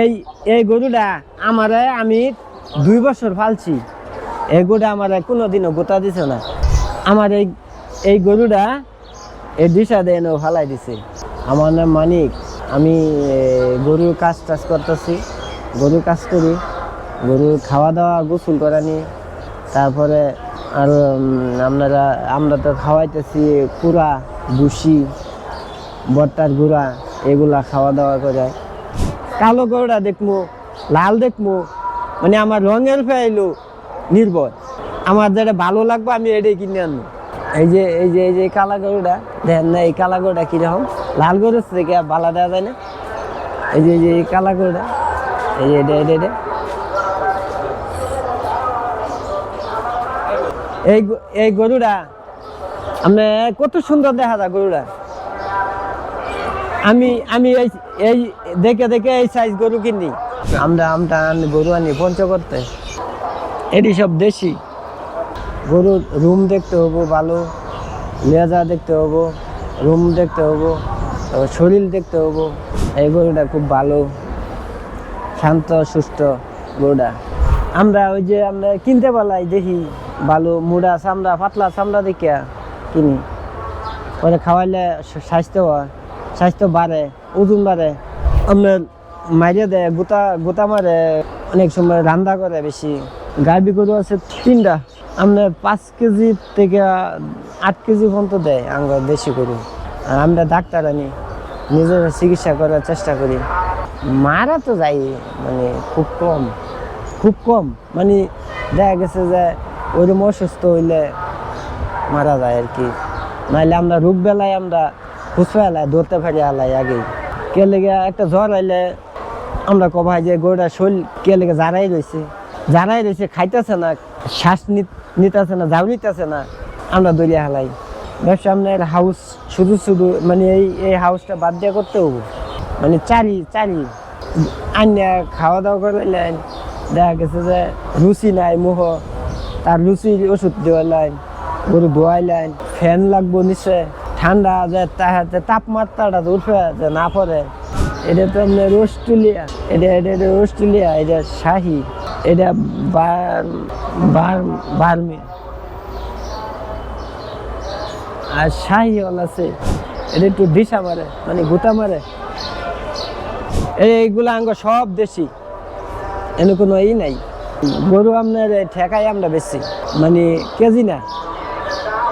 এই এই গরুটা আমারে আমি দুই বছর ফালছি এই গরুটা আমার কোনোদিনও গোতা দিছে না। আমার এই এই গরুটা এই দিশা দেয় ফালাই দিছে। আমার নাম মানিক। আমি গরুর কাজ টাজ করতেছি। গরুর কাজ করি। গরুর খাওয়া দাওয়া গোসল করানি। তারপরে আর আপনারা, আমরা তো খাওয়াইতেছি কুড়া বুসি বট্টার গুঁড়া, এগুলা খাওয়া দাওয়া করে। কালো গরুটা দেখব লাল দেখব মানে আমার রঙের ফেয়াইলো নির্ভর। আমার যেটা ভালো লাগবে আমি এটাই কিনে আনব। এই যে এই যে এই যে কালা গরুটা দেখেন না, এই কালা গরুটা কীরকম? লাল গরুর থেকে বালা দেওয়া যায় না। এই যে এই যে, এই কালা গরুটা এই যে, এটা এটা এটা। এই এই গরুটা, আমরা কত সুন্দর দেখা যায় গরুটা। আমি আমি এই এই দেখে দেখে এই সাইজ গরু কিনি। আমরা আমরা আনি, গরু আনি পঞ্চ করতে। এটি সব দেশি। গরুর রুম দেখতে হব, ভালো। লেজা দেখতে হব রুম দেখতে হব শরীর দেখতে হব। এই গরুটা খুব ভালো। শান্ত, সুস্থ গরুটা। আমরা ওই যে আমরা কিনতে পালাই, দেখি। ভালো, মুড়া, চামড়া, পাতলা চামড়া দেখিয়া কিনি। পরে খাওয়াইলে স্বাস্থ্য হয়। স্বাস্থ্য বাড়ে, ওজন বাড়ে। আপনার মাইরে দেয়, গোটা গোটা মারে অনেক সময় রান্না করে বেশি। গাবি গরু আছে তিনটা। আপনার পাঁচ কেজি থেকে আট কেজি পর্যন্ত দেয় আমরা দেশি গরু। আর আমরা ডাক্তার আনি, নিজের চিকিৎসা করার চেষ্টা করি। মারা তো যাই মানে খুব কম খুব কম। মানে দেখা গেছে যে ওইরকম অসুস্থ হইলে মারা যায় আর কি। নাইলে আমরা রোগ বেলায় আমরা ফুসফালাই ধরতে পারি আলাই আগেই। কে লেগে একটা জ্বর আইলে আমরা কবাই যে গরুটা শরীর কে লেগে জারাই রয়েছে জারাই রয়েছে খাইতেছে না, শ্বাস নিতেছে না, ঝাউ নিতেছে না, আমরা দরিয়া হালাই। ব্যবসা আপনার হাউস শুধু শুধু মানে এই এই হাউসটা বাদ দিয়ে করতে হব মানে চারি চারি আন্যা খাওয়া দাওয়া করলেন দেখা গেছে যে রুচি নাই মোহ, তার রুচির ওষুধ দেওয়া লাইন গরু ধোয়াই লাইন ফ্যান লাগবো নিচে। ঠান্ডা যে তাপমাত্রাটা উঠে যে না পড়ে, এটা তো আপনার অস্ট্রেলিয়া, এটা এটা অস্ট্রেলিয়া, এটা শাহি, এটা বার বার বার্মি। আর শাহি হল আছে এটা একটু দিশা মারে মানে গুতা মারে। এইগুলো আঙ্গ সব দেশি, এনে কোনো ই নাই। গরু আপনার ঠেকাই আমরা বেশি মানে কেজি না।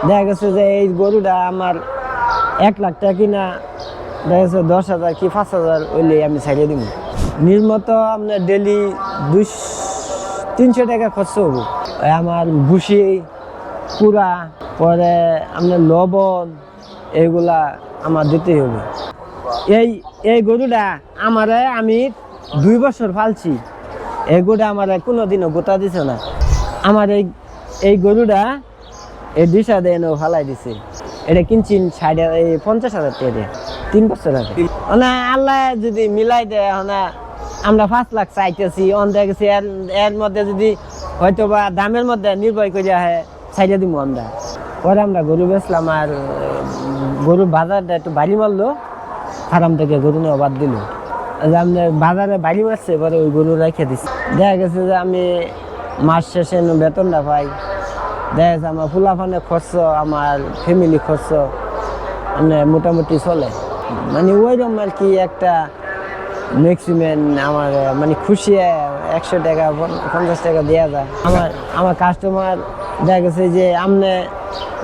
দেখা গেছে যে এই গরুটা আমার এক লাখ টাকা কিনা, দেখা গেছে দশ হাজার কি পাঁচ হাজার, ওইলে আমি ছাড়িয়ে দিব নির্মত আপনার ডেলি দুই তিনশো টাকা খরচ হব। আমার ভুসি, কুড়া, পরে আপনার লবণ এইগুলা আমার দিতেই হবে। এই এই গরুটা আমারে আমি দুই বছর ফালছি এই গরুটা আমার কোনোদিনও গোতা দিছে না। আমার এই এই গরুটা এই দিশা দেয় ফালাই দিছে। এটা কিনছি ষাট এই পঞ্চাশ হাজার টাকা দিয়ে, তিন বছর আগে। মানে আল্লাহ যদি মিলাই দেয় না আমরা পাঁচ লাখ চাইতেছি অন দেখেছি এর এর মধ্যে যদি হয়তো বা দামের মধ্যে নির্ভর করে আহে ছাইড়ে দিব আমরা। পরে আমরা গরু বেচলাম আর গরুর বাজারটা একটু বাড়ি মারলো, ফার্ম থেকে গরু নিয়ে বাদ দিল। আপনার বাজারে বাড়ি মারছে, পরে ওই গরু রেখে দিচ্ছে দেখা গেছে যে আমি মাস শেষে বেতনটা পাই। দেখা যাচ্ছে আমার ফুলাফানে খরচ, আমার ফ্যামিলি খরচ মানে মোটামুটি চলে। মানে ওইরকম আর কি একটা ম্যাক্সিমাম আমার মানে খুশি একশো টাকা পঞ্চাশ টাকা দেওয়া যায়। আমার আমার কাস্টমার দেখা গেছে যে, আমনে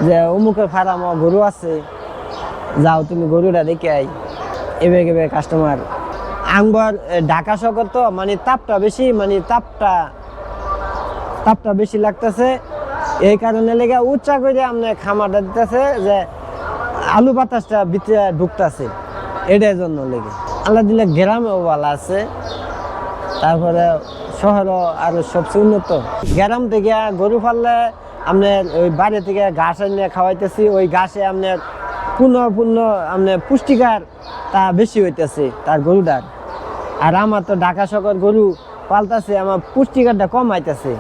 যে অমুকের ফার্ম গরু আছে, যাও তুমি গরুটা দেখে আই এবে এবে কাস্টমার আংবার ঢাকা শহর তো মানে তাপটা বেশি মানে তাপটা তাপটা বেশি লাগতেছে। এই কারণে লেগে উচ্চা করে আপনি খামারটা দিতেছে যে আলু বাতাসটা ভিতরে ঢুকতেছে। এটার জন্য লেগে। আল্লাহ দিলে গ্রামেও ভালো আছে, তারপরে শহরও আরও সবচেয়ে উন্নত। গ্রাম থেকে গরু ফাললে আপনার ওই বাড়ি থেকে ঘাস এনে খাওয়াইতেছি, ওই ঘাসে আপনার পূর্ণ পূর্ণ আপনার পুষ্টিকার তা বেশি হইতেছে তার গরুটার। আর আমার তো ঢাকা শহর গরু পালতাছে, আমার পুষ্টিকারটা কম আইতেছে।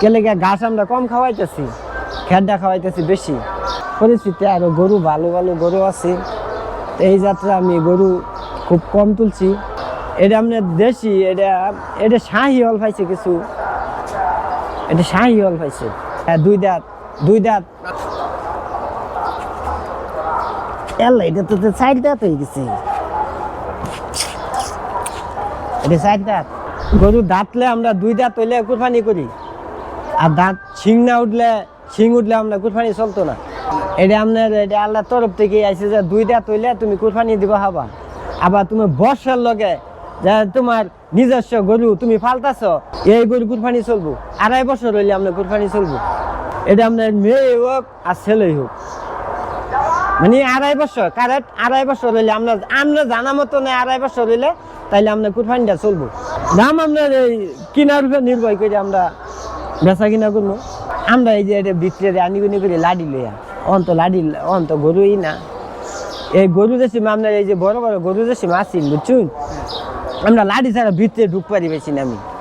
কেলে ঘাস আমরা কম খাওয়াইতেছি, খেড্ডা খাওয়াইতেছি বেশি। পরিস্থিতি আরও গরু, ভালো ভালো গরু আছে। এই যাত্রা আমি গরু খুব কম তুলছি। এটা আমরা দেশি, এটা এটা শাহি হল পাইছে কিছু। এটা শাহি হল পাইছে। হ্যাঁ দুই দাঁত দুই দাঁত। এল্লা এটা তো দাঁত হয়ে গেছে। এটা চার দাঁত। গরু দাঁতলে আমরা দুই দাঁত হইলে কুরবানি করি। আর দাঁত শিং না উঠলে শিং উঠলে আমরা কুরবানি চলতো না। এটা আপনার, এটা আল্লাহ তরফ থেকে আইছে যে দুই দাঁত হইলে তুমি কুরবানি দিব হবা। আবার তুমি বর্ষার লগে যে তোমার নিজস্ব গরু তুমি ফালতাছ এই গরু কুরবানি চলবো। আড়াই বছর হইলে আমরা কুরবানি চলবো। এটা আপনার মেয়ে হোক আর ছেলেই হোক। মানে আড়াই বছর কারেক্ট আড়াই বছর হইলে আমরা আমরা জানা মতো নেই আড়াই বছর হইলে, তাইলে আমরা কুরবানিটা চলবো। দাম আমরা এই কিনার উপরে নির্ভর করে আমরা বেচা কিনা করব। আমরা এই যে এটা বিক্রি আনি গুনি করে লাডি লইয়া। অন্ত লাডি, অন্ত গরুই না। এই গরু দেশি আপনার এই যে বড় বড় গরু দেশি মাছ বুঝছুন? আমরা লাডি ছাড়া ভিতরে ঢুক পারি বেশি না আমি।